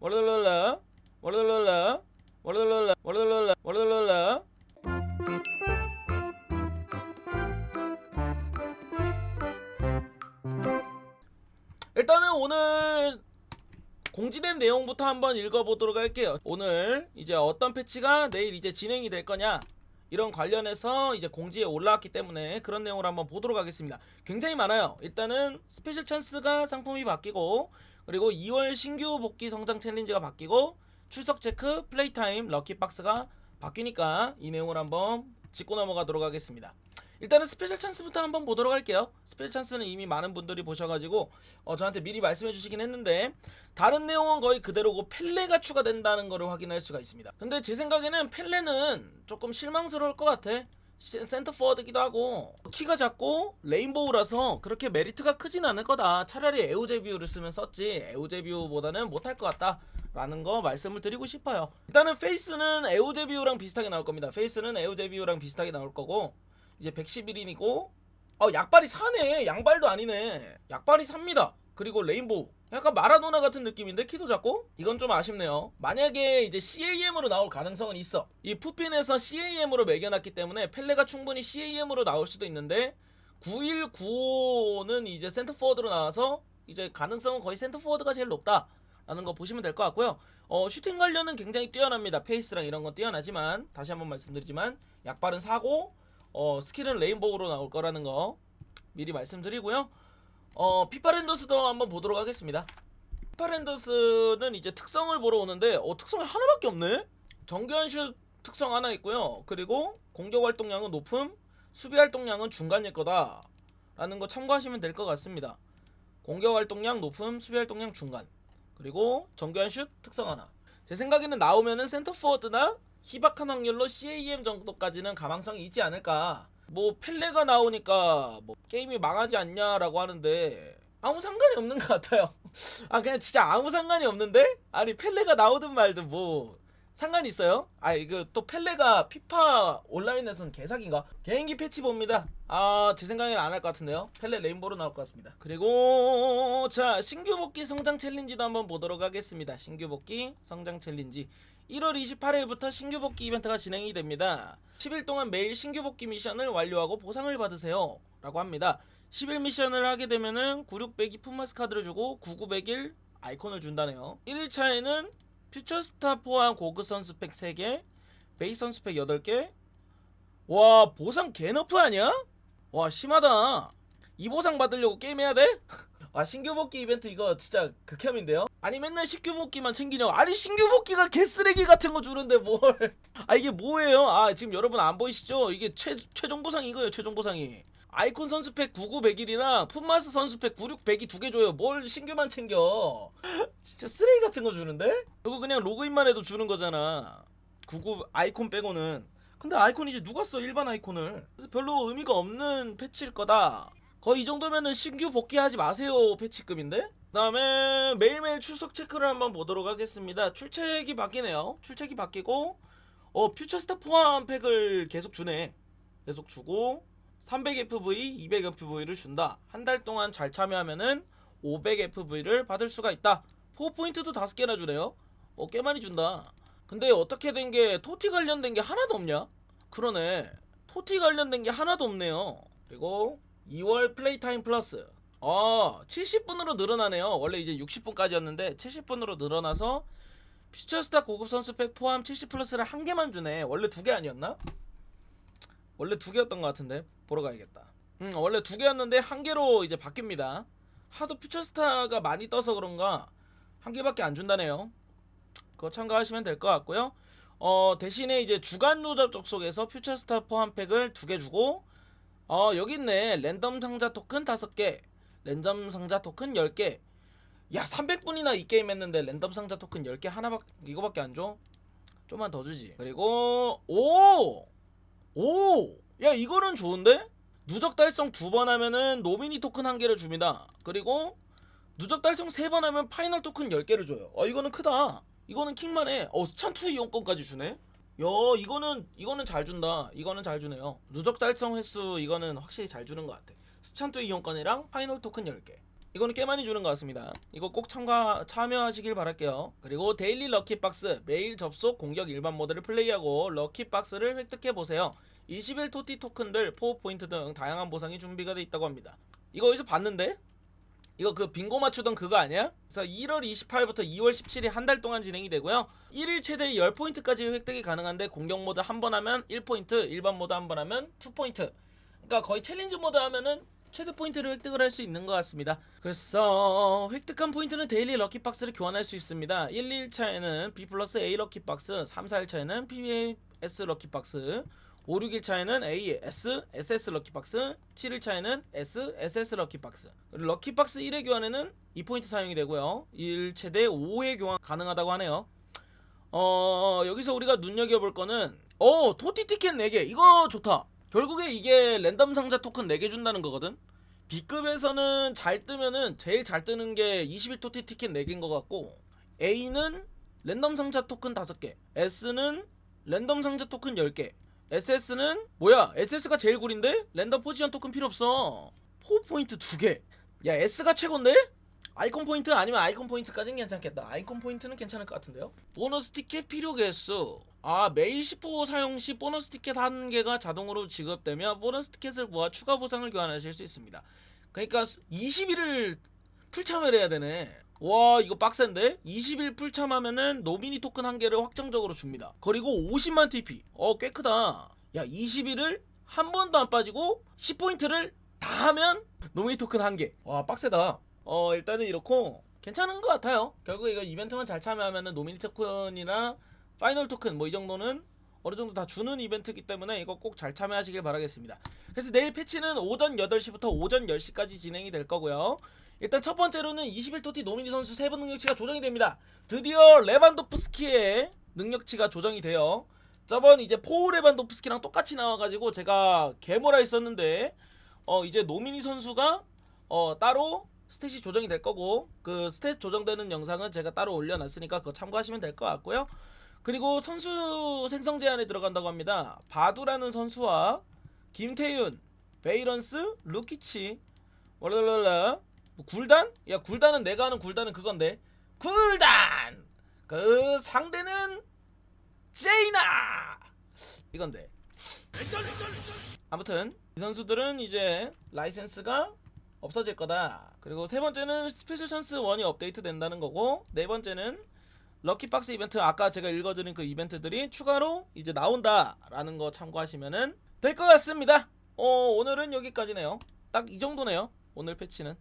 월롤롤라 월롤롤라 월롤롤라 월롤롤라 월롤롤라 일단은 오늘 공지된 내용부터 한번 읽어보도록 할게요. 오늘 이제 어떤 패치가 내일 이제 진행이 될 거냐 이런 관련해서 이제 공지에 올라왔기 때문에 그런 내용을 한번 보도록 하겠습니다. 굉장히 많아요. 일단은 스페셜 찬스가 상품이 바뀌고 그리고 2월 신규 복귀 성장 챌린지가 바뀌고 출석 체크, 플레이 타임, 럭키 박스가 바뀌니까 이 내용을 한번 짚고 넘어가도록 하겠습니다. 일단은 스페셜 찬스부터 한번 보도록 할게요. 스페셜 찬스는 이미 많은 분들이 보셔가지고 어, 저한테 미리 말씀해 주시긴 했는데 다른 내용은 거의 그대로고 펠레가 추가된다는 거를 확인할 수가 있습니다. 근데 제 생각에는 펠레는 조금 실망스러울 것 같아. 시- 센터 포워드기도 하고 키가 작고 레인보우라서 그렇게 메리트가 크진 않을 거다. 차라리 에우제비우를 쓰면 썼지 에우제비우보다는 못할 것 같다. 라는 거 말씀을 드리고 싶어요. 일단은 페이스는 에우제비우랑 비슷하게 나올 겁니다. 페이스는 에우제비우랑 비슷하게 나올 거고 이제 111인이고 어 약발이 사네 양발도 아니네 약발이 삽니다 그리고 레인보우. 약간 마라도나 같은 느낌인데 키도 작고? 이건 좀 아쉽네요. 만약에 이제 CAM으로 나올 가능성은 있어. 이 푸핀에서 CAM으로 매겨놨기 때문에 펠레가 충분히 CAM으로 나올 수도 있는데 9195는 이제 센터포워드로 나와서 이제 가능성은 거의 센터포워드가 제일 높다. 라는 거 보시면 될 것 같고요. 어, 슈팅 관련은 굉장히 뛰어납니다. 페이스랑 이런 건 뛰어나지만. 다시 한번 말씀드리지만. 약발은 사고 어, 스킬은 레인보우로 나올 거라는 거 미리 말씀드리고요. 어, 피파 랜더스도 한번 보도록 하겠습니다. 피파 랜더스는 이제 특성을 보러 오는데 어, 특성이 하나밖에 없네. 정교한 슛 특성 하나 있고요. 그리고 공격 활동량은 높음, 수비 활동량은 중간일 거다. 라는 거 참고하시면 될 것 같습니다. 공격 활동량 높음, 수비 활동량 중간. 그리고 정교한 슛 특성 하나. 제 생각에는 나오면은 센터 포워드나 희박한 확률로 CAM 정도까지는 가망성이 있지 않을까. 뭐 펠레가 나오니까 뭐 게임이 망하지 않냐라고 하는데 아무 상관이 없는 것 같아요. 아 그냥 진짜 아무 상관이 없는데 아니 펠레가 나오든 말든 뭐 상관이 있어요? 아 이거 또 펠레가 피파 온라인에서는 개사기인가? 개인기 패치 봅니다. 아 제 생각에는 안 할 것 같은데요. 펠레 레인보로 나올 것 같습니다. 그리고 자 신규 복귀 성장 챌린지도 한번 보도록 하겠습니다. 신규 복귀 성장 챌린지 1월 28일부터 신규 복귀 이벤트가 진행이 됩니다. 10일 동안 매일 신규 복귀 미션을 완료하고 보상을 받으세요. 라고 합니다. 10일 미션을 하게 되면은 9600이 풋마스 카드를 주고 9901 아이콘을 준다네요. 1일차에는 퓨처스타 포함 고급 선수 팩 3개, 베이스 선수 팩 8개. 와, 보상 개너프 아니야? 와, 심하다. 이 보상 받으려고 게임해야 돼? 아 신규 복귀 이벤트 이거 진짜 극혐인데요? 아니 맨날 신규 복귀만 챙기냐고 아니 신규 복귀가 개쓰레기 같은 거 주는데 뭘 아 이게 뭐예요? 아 지금 여러분 안 보이시죠? 이게 최, 최종 보상이 이거예요 최종 보상이 아이콘 선수팩 9900이랑 풋마스 선수팩 9600이 두 개 줘요 뭘 신규만 챙겨 진짜 쓰레기 같은 거 주는데? 이거 그냥 로그인만 해도 주는 거잖아 99 아이콘 빼고는 근데 아이콘 이제 누가 써 일반 아이콘을 그래서 별로 의미가 없는 패치일 거다 거의 이 정도면은 신규 복귀하지 마세요 패치급인데? 그다음에 매일매일 출석 체크를 한번 보도록 하겠습니다. 출첵이 바뀌네요. 출첵이 바뀌고 어 퓨처스타 포함 팩을 계속 주네. 계속 주고 300FV, 200FV를 준다. 한 달 동안 잘 참여하면은 500FV를 받을 수가 있다. 포 포인트도 다섯 개나 주네요. 어 꽤 많이 준다. 근데 어떻게 된 게 토티 관련된 게 하나도 없냐? 그러네. 토티 관련된 게 하나도 없네요. 그리고 2월 플레이 타임 플러스. 어, 70분으로 늘어나네요. 원래 이제 60분까지였는데 70분으로 늘어나서 퓨처스타 고급 선수 팩 포함 70 플러스를 한 개만 주네. 원래 두 개 아니었나? 원래 두 개였던 것 같은데 보러 가야겠다. 음, 원래 두 개였는데 한 개로 이제 바뀝니다. 하도 퓨처스타가 많이 떠서 그런가 한 개밖에 안 준다네요. 그거 참고하시면 될 것 같고요. 어, 대신에 이제 주간 누적 접속에서 퓨처스타 포함 팩을 두 개 주고 어 여기 있네 랜덤 상자 토큰 5개 랜덤 상자 토큰 10개 야 300분이나 이 게임 했는데 랜덤 상자 토큰 10개 하나밖에 이거밖에 안 줘? 좀만 더 주지 그리고 오! 오! 야 이거는 좋은데? 누적 달성 두 번 하면은 노미니 토큰 한 개를 줍니다. 그리고 누적 달성 세 번 하면 파이널 토큰 10개를 줘요. 어 이거는 크다. 이거는 킹만 해 어 스찬투 이용권까지 주네? 야 이거는 이거는 잘 준다. 이거는 잘 주네요. 누적 달성 횟수 이거는 확실히 잘 주는 것 같아. 스찬트 이용권이랑 파이널 토큰 10개 이거는 꽤 많이 주는 것 같습니다. 이거 꼭 참가 참여하시길 바랄게요. 그리고 데일리 럭키 박스 매일 접속 공격 일반 모드를 플레이하고 럭키 박스를 획득해 보세요. 21 토티 토큰들, 포 포인트 등 다양한 보상이 준비가 돼 있다고 합니다. 이거 어디서 봤는데? 이거 그 빙고 맞추던 그거 아니야? 그래서 1월 28일부터 2월 17일 한 달 동안 진행이 되고요. 1일 최대 10포인트까지 획득이 가능한데 공격 모드 한 번 하면 1포인트, 일반 모드 한 번 하면 2포인트. 그러니까 거의 챌린지 모드 하면은 최대 포인트를 획득을 할 수 있는 것 같습니다. 그래서 획득한 포인트는 데일리 럭키 박스를 교환할 수 있습니다. 1, 2일차에는 B 플러스 A 럭키 박스, 3, 4일차에는 PBS 럭키 박스, 5, 6일 차에는 A, S, SS 럭키 박스, 7일 차에는 S, SS 럭키 박스. 그리고 럭키 박스 1회 교환에는 2포인트 사용이 되고요. 1 최대 5회 교환 가능하다고 하네요. 어, 여기서 우리가 눈여겨볼 거는 어, 토티 티켓 4개. 이거 좋다. 결국에 이게 랜덤 상자 토큰 4개 준다는 거거든. B급에서는 잘 뜨면은 제일 잘 뜨는 게 21토티 티켓 4개인 것 같고 A는 랜덤 상자 토큰 5개 S는 랜덤 상자 토큰 10개 SS는 뭐야 SS가 제일 구린데? 랜덤 포지션 토큰 필요 없어 포 포인트 2개 야 S가 최고인데? 아이콘 포인트 아니면 아이콘 포인트까지는 괜찮겠다. 아이콘 포인트는 괜찮을 것 같은데요? 보너스 티켓 필요 개수 아 매일 10호 사용 시 보너스 티켓 한 개가 자동으로 지급되며 보너스 티켓을 모아 추가 보상을 교환하실 수 있습니다. 그러니까 20일을 풀참을 해야 되네. 와 이거 빡센데? 20일 풀참하면은 노미니 토큰 한 개를 확정적으로 줍니다. 그리고 50만 TP 어꽤 크다. 야 20일을 한 번도 안 빠지고 10포인트를 다 하면 노미니 토큰 한 개 와 빡세다 어 일단은 이렇고 괜찮은 것 같아요 결국 이거 이벤트만 잘 참여하면은 노미니 토큰이나 파이널 토큰 뭐 이 정도는 어느 정도 다 주는 이벤트이기 때문에 이거 꼭 잘 참여하시길 바라겠습니다. 그래서 내일 패치는 오전 8시부터 오전 10시까지 진행이 될 거고요. 일단 첫 번째로는 21토티 노미니 선수 세번 능력치가 조정이 됩니다. 드디어 레반도프스키의 능력치가 조정이 돼요. 저번 이제 포 레반도프스키랑 똑같이 나와가지고 제가 개모라 했었는데 어 이제 노미니 선수가 어 따로 스탯이 조정이 될 거고 그 스탯 조정되는 영상은 제가 따로 올려놨으니까 그거 참고하시면 될 것 같고요. 그리고 선수 생성 제한에 들어간다고 합니다. 바두라는 선수와 김태윤, 베이런스, 루키치, 월랄랄라 뭐 굴단? 야 굴단은 내가 아는 굴단은 그건데 굴단! 그 상대는 제이나! 이건데 아무튼 이 선수들은 이제 라이센스가 없어질 거다. 그리고 세 번째는 스페셜 찬스 1이 업데이트 된다는 거고 네 번째는 럭키박스 이벤트 아까 제가 읽어드린 그 이벤트들이 추가로 이제 나온다라는 거 참고하시면은 될 것 같습니다. 어 오늘은 여기까지네요. 딱 이 정도네요. 오늘 패치는.